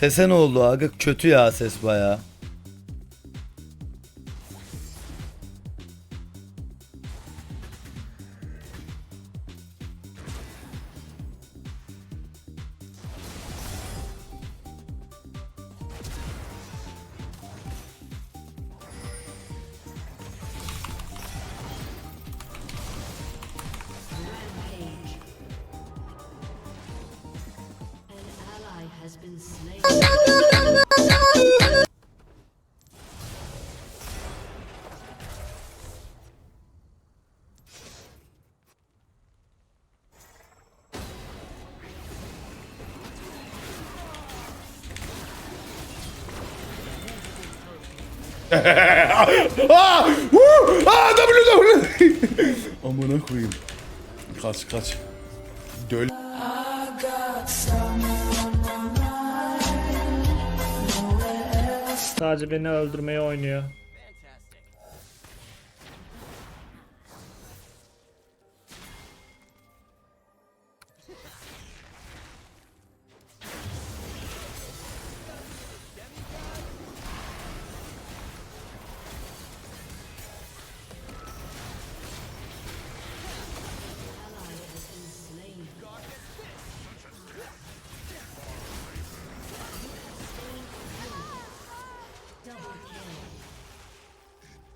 Sese ne oldu aga? Kötü ya ses baya. Aa! Woo! Aa! W W! Amına koyayım. Kaç kaç. Sadece beni öldürmeye oynuyor.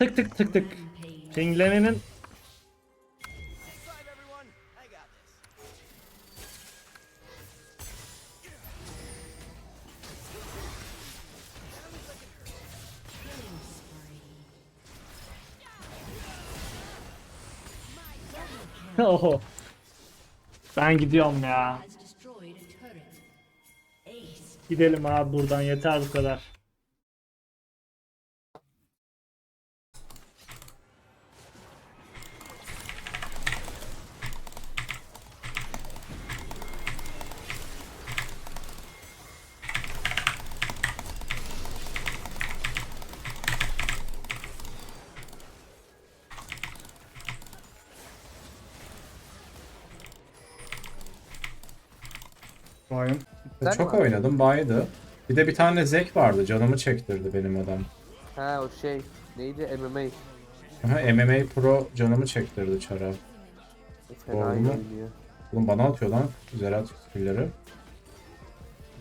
Tık tık tık tık. Pinglemenin Oho. Ben gidiyorum ya. Gidelim abi buradan yeter bu kadar. Oyun. Çok oynadım baydı. Bir de bir tane Zek vardı canımı çektirdi benim adam. Ha o şey neydi MMA. Aha, MMA Pro canımı çektirdi çara. Fena Doğru iyi mu? Oğlum bana atıyor lan Zerat skillleri.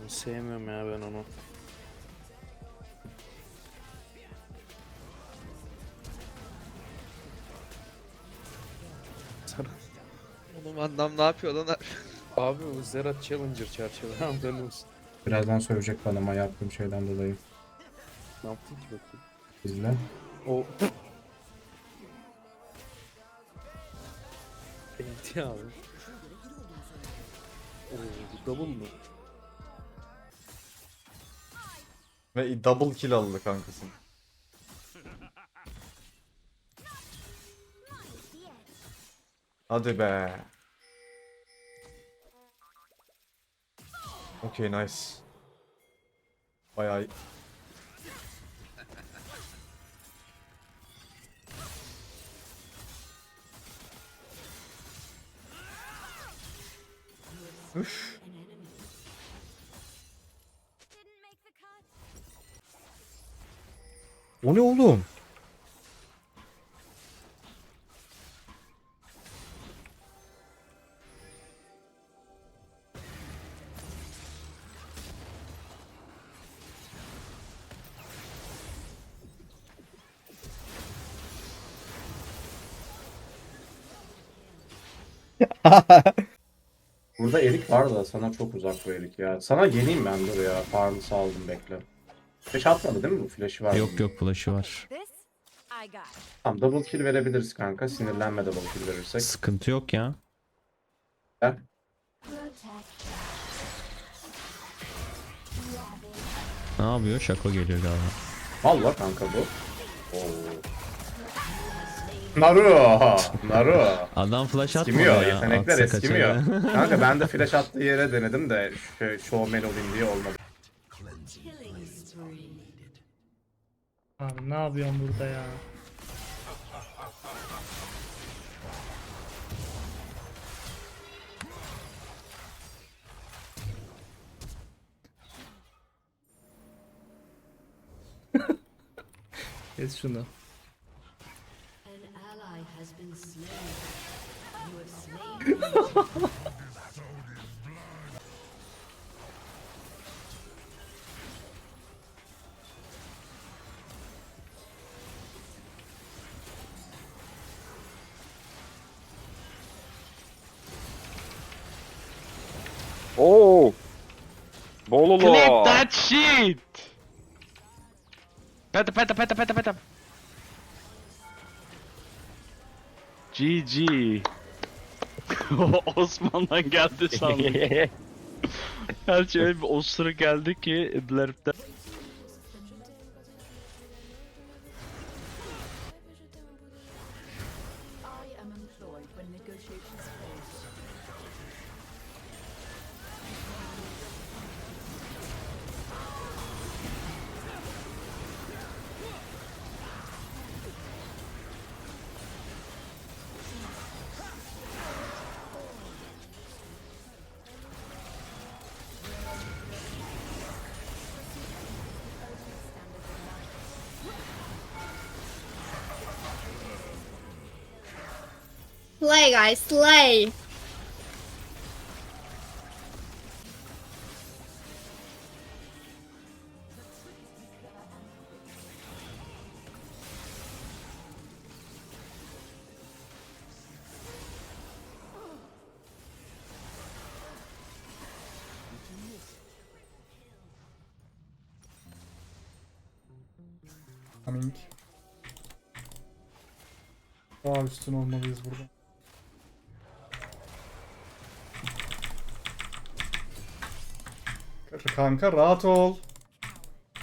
Sevmiyorum ya ben onu. Oğlum adam ne yapıyor lan? Abi o Zerat Challenger çerçeve. Haberin olsun. Birazdan sövecek bana ama yaptığım şeyden dolayı. Ne yaptın ki bakayım? İzle. O... Enti abi. Oo, double mı? Ve double kill aldı kankasın. Hadi be. Okay nice. Bayağı Üf. O ne oğlum? Burada erik var da sana çok uzak bu erik ya. Sana geleyim ben dur ya. Farmı aldım bekle. Flash atmadı değil mi bu flash'ı var? Yok yok flash'ı var. Tamam double kill verebiliriz kanka. Sinirlenme double kill verirsek. Sıkıntı yok ya. Gel. Ne yapıyor? Şako geliyor galiba. Valla kanka bu. Oo. Naruo. Naruo. Adam flash atmıyor ya. Yetenekler Atsa eskimiyor. kaçar. Kanka ben de flash attığı yere denedim de şöyle showman olayım diye olmadı. Lan ne yapıyorsun burada ya? Kes şunu. Oo. Bololo. Clip that shit! Peta peta peta peta peta. GG. Osman'dan geldi sandım. Her şey öyle bir osura geldi ki Blerp'ten. Slay guys, slay. Coming. Daha üstün olmalıyız burada. Kanka rahat ol.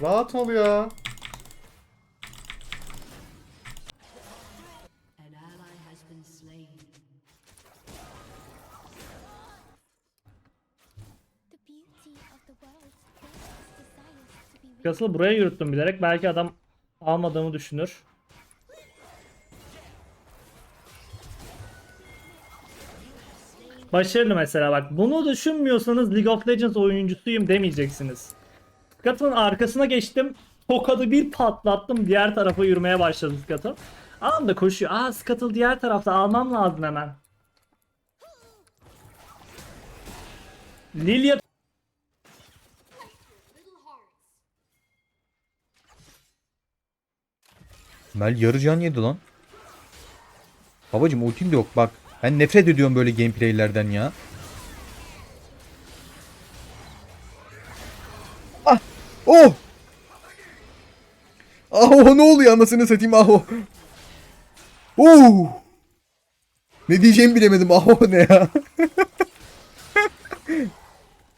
Rahat ol ya. An ally has been slain. Castle buraya yürüttüm bilerek. Belki adam almadığımı düşünür. Başarılı mesela bak. Bunu düşünmüyorsanız League of Legends oyuncusuyum demeyeceksiniz. Scuttle'ın arkasına geçtim. Tokadı bir patlattım. Diğer tarafa yürümeye başladı Scuttle. Anında koşuyor. Aa Scuttle diğer tarafta almam lazım hemen. Lilia Mel yarı can yedi lan. Babacım ultim de yok bak. Ben nefret ediyorum böyle gameplaylerden ya. Ah! Oh! Aho ne oluyor anasını satayım aho. Oh! Ne diyeceğimi bilemedim aho ne ya.